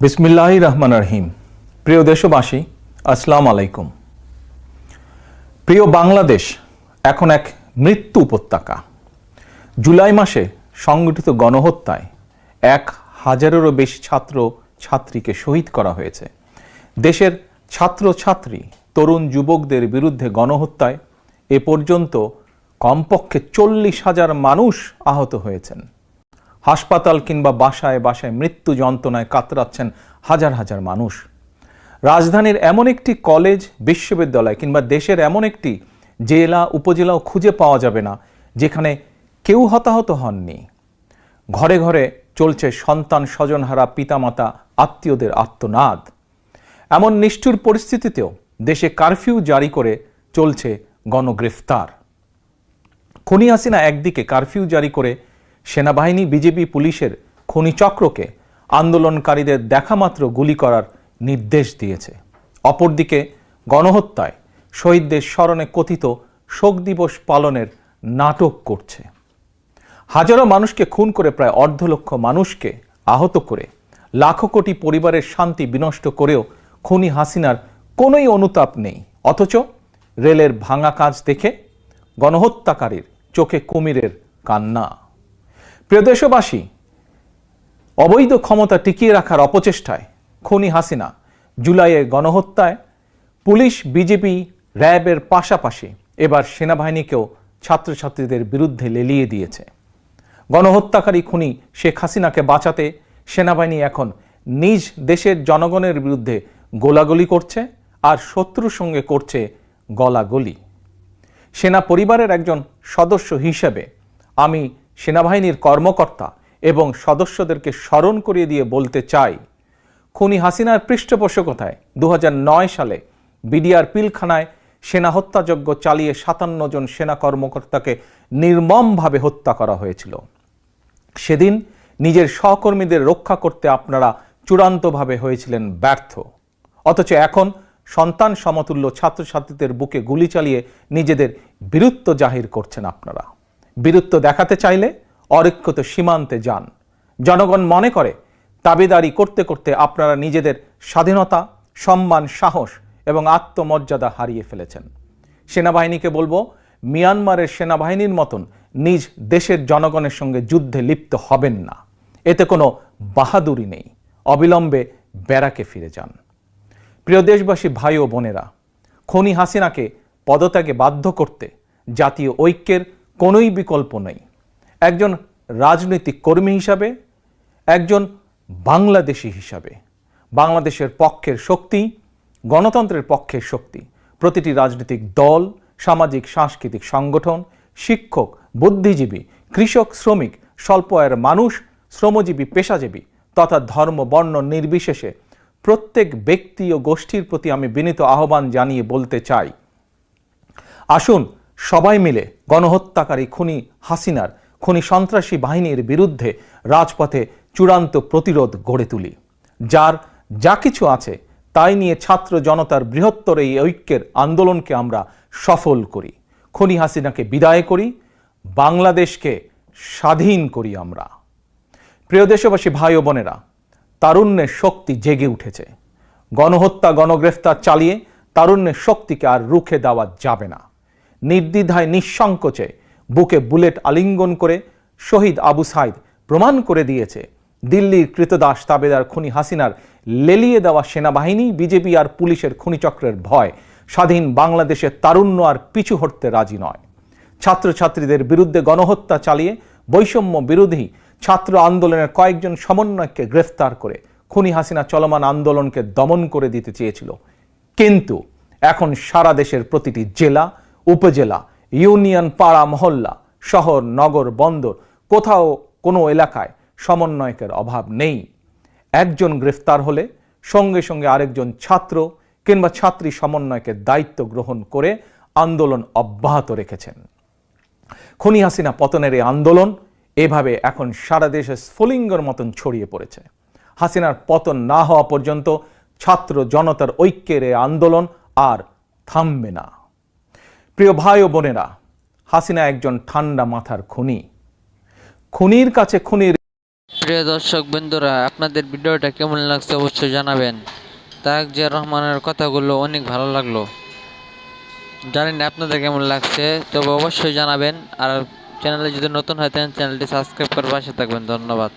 বিসমিল্লাহ রহমান রহিম। প্রিয় দেশবাসী, আসসালাম আলাইকুম। প্রিয় বাংলাদেশ, এখন এক মৃত্যু উপত্যকা। জুলাই মাসে সংগঠিত গণহত্যায় এক হাজারেরও বেশি ছাত্র ছাত্রীকে শহীদ করা হয়েছে। দেশের ছাত্র ছাত্রী তরুণ যুবকদের বিরুদ্ধে গণহত্যায় এ পর্যন্ত কমপক্ষে চল্লিশ হাজার মানুষ আহত হয়েছেন। হাসপাতাল কিংবা বাসায় বাসায় মৃত্যু যন্ত্রণায় কাতরাচ্ছেন হাজার হাজার মানুষ। রাজধানীর এমন একটি কলেজ, বিশ্ববিদ্যালয় কিংবা দেশের এমন একটি জেলা, উপজেলাও খুঁজে পাওয়া যাবে না, যেখানে কেউ হতাহত হননি। ঘরে ঘরে চলছে সন্তান স্বজনহারা পিতামাতা আত্মীয়দের আত্মনাদ। এমন নিষ্ঠুর পরিস্থিতিতেও দেশে কারফিউ জারি করে চলছে গণগ্রেফতার। খনি হাসিনা একদিকে কারফিউ জারি করে সেনাবাহিনী, বিজেপি, পুলিশের খনি চক্রকে আন্দোলনকারীদের দেখামাত্র গুলি করার নির্দেশ দিয়েছে। অপরদিকে গণহত্যায় শহীদদের স্মরণে কথিত শোক দিবস পালনের নাটক করছে। হাজারো মানুষকে খুন করে প্রায় অর্ধ লক্ষ মানুষকে আহত করে লাখো কোটি পরিবারের শান্তি বিনষ্ট করেও খুনি হাসিনার কোনোই অনুতাপ নেই। অথচ রেলের ভাঙা কাজ দেখে গণহত্যাকারীর চোখে কুমিরের কান্না। প্রিয় দেশবাসী, অবৈধ ক্ষমতা টিকিয়ে রাখার অপচেষ্টায় খনি হাসিনা জুলাইয়ের গণহত্যায় পুলিশ, বিজেপি র্যাবের পাশাপাশি এবার সেনাবাহিনীকেও ছাত্রছাত্রীদের বিরুদ্ধে লেলিয়ে দিয়েছে। গণহত্যাকারী খুনি শেখ হাসিনাকে বাঁচাতে সেনাবাহিনী এখন নিজ দেশের জনগণের বিরুদ্ধে গোলাগুলি করছে আর শত্রুর সঙ্গে করছে গলাগলি। সেনা পরিবারের একজন সদস্য হিসেবে আমি সেনাবাহিনীর কর্মকর্তা এবং সদস্যদেরকে স্মরণ করিয়ে দিয়ে বলতে চাই, খুনি হাসিনার পৃষ্ঠপোষকতায় দু হাজার নয় সালে বিডিআর পিলখানায় সেনা হত্যাযজ্ঞ চালিয়ে সাতান্ন জন সেনা কর্মকর্তাকে নির্মমভাবে হত্যা করা হয়েছিল। সেদিন নিজের সহকর্মীদের রক্ষা করতে আপনারা চূড়ান্তভাবে হয়েছিলেন ব্যর্থ। অথচ এখন সন্তান সমতুল্য ছাত্রছাত্রীদের বুকে গুলি চালিয়ে নিজেদের বীরত্ব জাহির করছেন আপনারা। বীরত্ব দেখাতে চাইলে অরক্ষিত সীমান্তে যান। জনগণ মনে করে দাবিদারি করতে করতে আপনারা নিজেদের স্বাধীনতা, সম্মান, সাহস এবং আত্মমর্যাদা হারিয়ে ফেলেছেন। সেনাবাহিনীকে বলব, মিয়ানমারের সেনাবাহিনীর মতন নিজ দেশের জনগণের সঙ্গে যুদ্ধে লিপ্ত হবেন না। এতে কোনো বাহাদুরি নেই। অবিলম্বে ব্যারাকে ফিরে যান। প্রিয় দেশবাসী, ভাই ও বোনেরা, খনি হাসিনাকে পদত্যাগে বাধ্য করতে জাতীয় ঐক্যের কোনোই বিকল্প নেই। একজন রাজনৈতিক কর্মী হিসাবে, একজন বাংলাদেশি হিসাবে। বাংলাদেশের পক্ষের শক্তি, গণতন্ত্রের পক্ষের শক্তি, প্রতিটি রাজনৈতিক দল, সামাজিক, সাংস্কৃতিক সংগঠন, শিক্ষক, বুদ্ধিজীবী, কৃষক, শ্রমিক স্বল্প আয়ের মানুষ, শ্রমজীবী, পেশাজীবী তথা ধর্ম, বর্ণ নির্বিশেষে প্রত্যেক ব্যক্তি ও গোষ্ঠীর প্রতি আমি বিনীত আহ্বান জানিয়ে বলতে চাই। আসুন সবাই মিলে গণহত্যাকারী খুনি হাসিনার, খুনি সন্ত্রাসী বাহিনীর বিরুদ্ধে রাজপথে চূড়ান্ত প্রতিরোধ গড়ে তুলি। যার যা কিছু আছে, তাই নিয়ে ছাত্র জনতার বৃহত্তর এই ঐক্যের আন্দোলনকে আমরা সফল করি। খনি হাসিনাকে বিদায় করি, বাংলাদেশকে স্বাধীন করি আমরা। প্রিয় দেশবাসী, ভাই ও বোনেরা, তারুণ্যের শক্তি জেগে উঠেছে। গণহত্যা, গণগ্রেফতার চালিয়ে তারুণ্যের শক্তিকে আর রুখে দেওয়া যাবে না। নির্দ্বিধায় নিঃসংকোচে বুকে বুলেট আলিঙ্গন করে শহীদ আবু সাইদ প্রমাণ করে দিয়েছে। দিল্লির কৃতদাস তাবেদার খুনি হাসিনার লেলিয়ে দেওয়া সেনাবাহিনী, বিজেপি আর পুলিশের খুনিচক্রের ভয়। স্বাধীন বাংলাদেশের তারুণ্য আর পিছু হটতে রাজি নয়। ছাত্রছাত্রীদের বিরুদ্ধে গণহত্যা চালিয়ে বৈষম্য বিরোধী ছাত্র আন্দোলনের কয়েকজন সমন্বয়ককে গ্রেফতার করে খুনি হাসিনা চলমান আন্দোলনকে দমন করে দিতে চেয়েছিল। কিন্তু এখন সারা দেশের প্রতিটি জেলা উপজেলা, ইউনিয়ন পাড়া মহল্লা, শহর, নগর, বন্দর, কোথাও কোনো এলাকায় সমন্বয়কের অভাব নেই। একজন গ্রেফতার হলে সঙ্গে সঙ্গে আরেকজন ছাত্র কিংবা ছাত্রী সমন্বয়কের দায়িত্ব গ্রহণ করে আন্দোলন অব্যাহত রেখেছেন। খনি হাসিনা পতনের এই আন্দোলন এভাবে এখন সারা দেশে স্ফুলিঙ্গর মতন ছড়িয়ে পড়েছে। হাসিনার পতন না হওয়া পর্যন্ত ছাত্র জনতার ঐক্যের আন্দোলন আর থামবে না। প্রিয় ভাই ও বোনেরা, হাসিনা একজন ঠান্ডা মাথার খুনি। খুনির কাছে খুনির প্রিয় দর্শক বন্ধুরা, আপনাদের ভিডিওটা কেমন লাগছে অবশ্যই জানাবেন। তাক রহমানের কথাগুলো অনেক ভালো লাগল। জানি না আপনাদের কেমন লাগছে, তবে অবশ্যই জানাবেন। আর চ্যানেলে যদি নতুন হয়, তাহলে চ্যানেলটি সাবস্ক্রাইব করে পাশে থাকবেন। ধন্যবাদ।